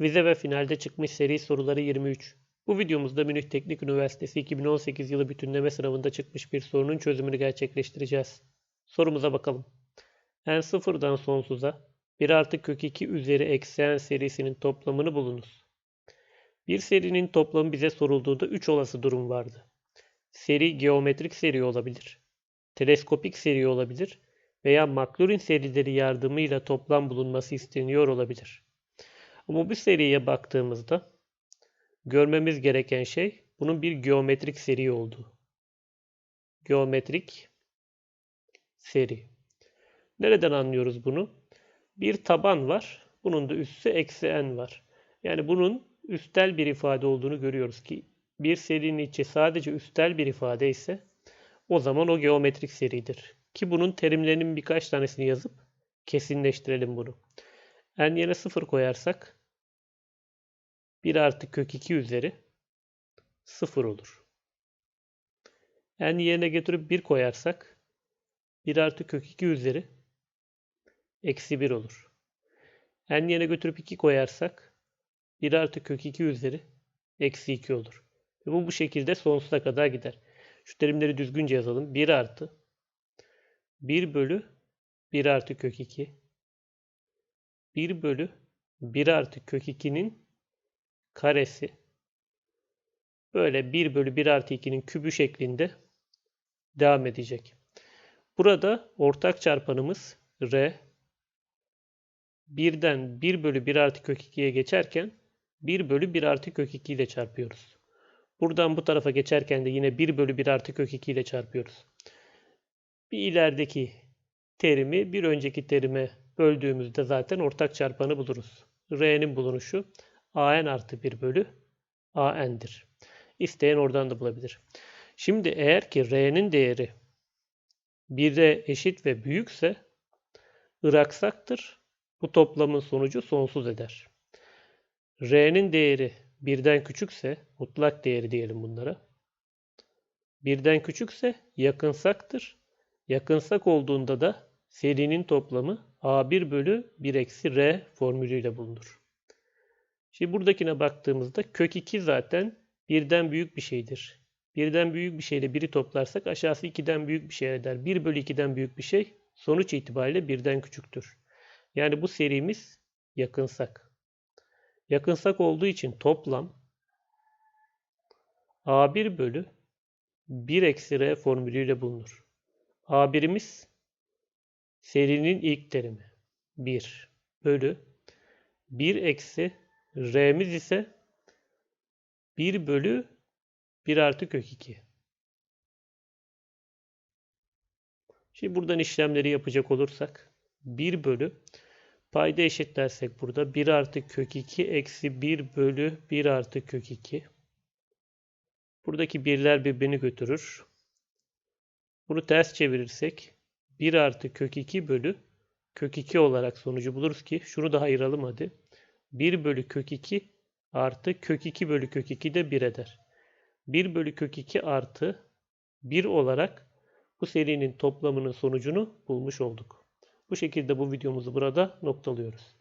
Vize ve finalde çıkmış seri soruları 23. Bu videomuzda Münih Teknik Üniversitesi 2018 yılı bütünleme sınavında çıkmış bir sorunun çözümünü gerçekleştireceğiz. Sorumuza bakalım. n sıfırdan sonsuza 1 artı kök 2 üzeri eksi n serisinin toplamını bulunuz. Bir serinin toplamı bize sorulduğunda 3 olası durum vardı. Seri geometrik seri olabilir, teleskopik seri olabilir veya Maclaurin serileri yardımıyla toplam bulunması isteniyor olabilir. Bu seriye baktığımızda görmemiz gereken şey bunun bir geometrik seri olduğu. Geometrik seri. Nereden anlıyoruz bunu? Bir taban var. Bunun da üssü eksi n var. Yani bunun üstel bir ifade olduğunu görüyoruz ki bir serinin içi sadece üstel bir ifade ise o zaman o geometrik seridir. Ki bunun terimlerinin birkaç tanesini yazıp kesinleştirelim bunu. n yerine 0 koyarsak 1 artı kök 2 üzeri 0 olur. n yerine getirip 1 koyarsak 1 artı kök 2 üzeri eksi 1 olur. n yerine götürüp 2 koyarsak 1 artı kök 2 üzeri eksi 2 olur. Ve bu bu şekilde sonsuza kadar gider. Şu terimleri düzgünce yazalım. 1 artı 1 bölü 1 artı kök 2 1 bölü 1 artı kök 2'nin karesi böyle 1 bölü 1 artı 2'nin kübü şeklinde devam edecek. Burada ortak çarpanımız R 1'den 1 bölü 1 artı kök 2'ye geçerken 1 bölü 1 artı kök 2 ile çarpıyoruz. Buradan bu tarafa geçerken de yine 1 bölü 1 artı kök 2 ile çarpıyoruz. Bir ilerideki terimi bir önceki terime böldüğümüzde zaten ortak çarpanı buluruz. R'nin bulunuşu an artı 1 bölü an'dir. İsteyen oradan da bulabilir. Şimdi eğer ki r'nin değeri 1'e eşit ve büyükse ıraksaktır. Bu toplamın sonucu sonsuz eder. R'nin değeri birden küçükse, mutlak değeri diyelim bunlara. Birden küçükse yakınsaktır. Yakınsak olduğunda da serinin toplamı A1 bölü 1 eksi R formülüyle bulunur. Şimdi buradakine baktığımızda kök 2 zaten birden büyük bir şeydir. Birden büyük bir şeyle biri toplarsak aşağısı 2'den büyük bir şey eder. 1 bölü 2'den büyük bir şey sonuç itibariyle birden küçüktür. Yani bu serimiz yakınsak. Yakınsak olduğu için toplam A1 bölü 1 eksi R formülüyle bulunur. A1'imiz serinin ilk terimi 1 bölü 1 eksi R'miz ise 1 bölü 1 artı kök 2. Şimdi buradan işlemleri yapacak olursak 1 bölü payda eşitlersek burada 1 artı kök 2 eksi 1 bölü 1 artı kök 2. Buradaki birler birbirini götürür. Bunu ters çevirirsek 1 artı kök 2 bölü kök 2 olarak sonucu buluruz ki şunu da ayıralım hadi. 1 bölü kök 2 artı kök 2 bölü kök 2 de 1 eder. 1 bölü kök 2 artı 1 olarak bu serinin toplamının sonucunu bulmuş olduk. Bu şekilde bu videomuzu burada noktalıyoruz.